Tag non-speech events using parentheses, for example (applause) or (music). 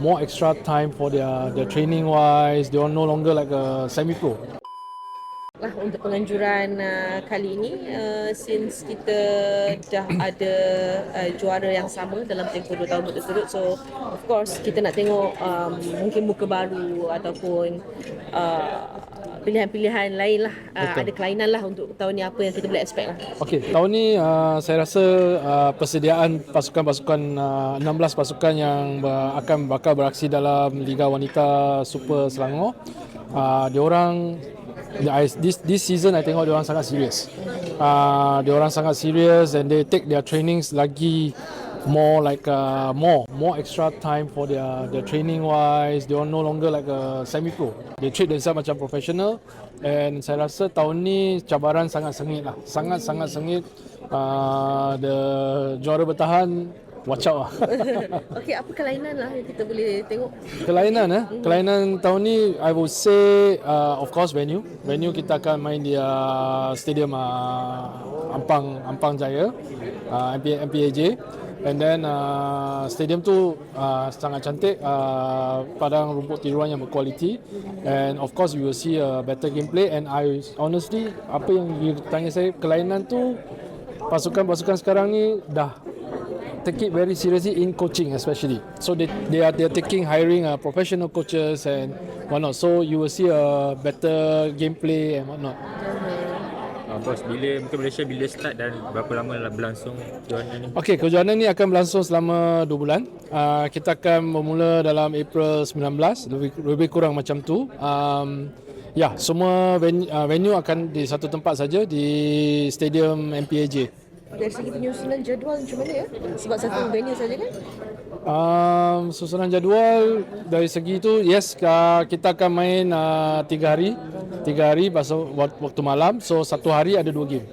more extra time for their their training wise. They are no longer like a semi pro. Lah untuk penganjuran uh, kali ini. Uh, since kita dah ada uh, juara yang sama dalam tempoh 2 tahun berturut-turut so of course kita nak tengok um, mungkin muka baru ataupun uh, pilihan-pilihan lain lah. Uh, ada kelainan lah untuk tahun ni apa yang kita boleh expect lah. Okey, tahun ni uh, saya rasa uh, persediaan pasukan-pasukan uh, 16 pasukan yang ber, akan bakal beraksi dalam Liga Wanita Super Selangor. Uh, diorang I- this this season I tengok diorang sangat serius. Uh, diorang sangat serius and they take their trainings lagi more like uh, more more extra time for their their training wise. They are no longer like a semi pro. They treat themselves macam professional and saya rasa tahun ni cabaran sangat sengit lah. Sangat sangat sengit. Uh, the juara bertahan watch (laughs) out. Okey, apa kelainan lah yang kita boleh tengok? Kelainan eh. Kelainan tahun ni I would say uh, of course venue. Venue kita akan main di uh, stadium uh, Ampang Ampang Jaya uh, MP, MPAJ. And then uh, stadium tu uh, sangat cantik uh, padang rumput tiruan yang berkualiti and of course you will see a better gameplay and I honestly apa yang you tanya saya kelainan tu pasukan-pasukan sekarang ni dah take it very seriously in coaching especially. So they they are they are taking hiring uh, professional coaches and whatnot. So you will see a better gameplay and whatnot. Uh, bos, bila mungkin Malaysia bila start dan berapa lama lah berlangsung kejohanan ni? Okey, kejohanan ni akan berlangsung selama 2 bulan. Uh, kita akan bermula dalam April 19, lebih, lebih kurang macam tu. Um, ya, semua venue, uh, venue akan di satu tempat saja di Stadium MPAJ. Dari segi penyusunan jadual macam mana ya? Sebab satu venue saja kan? Um, susunan jadual dari segi itu yes uh, kita akan main uh, tiga hari tiga hari pasal wak- waktu malam so satu hari ada dua game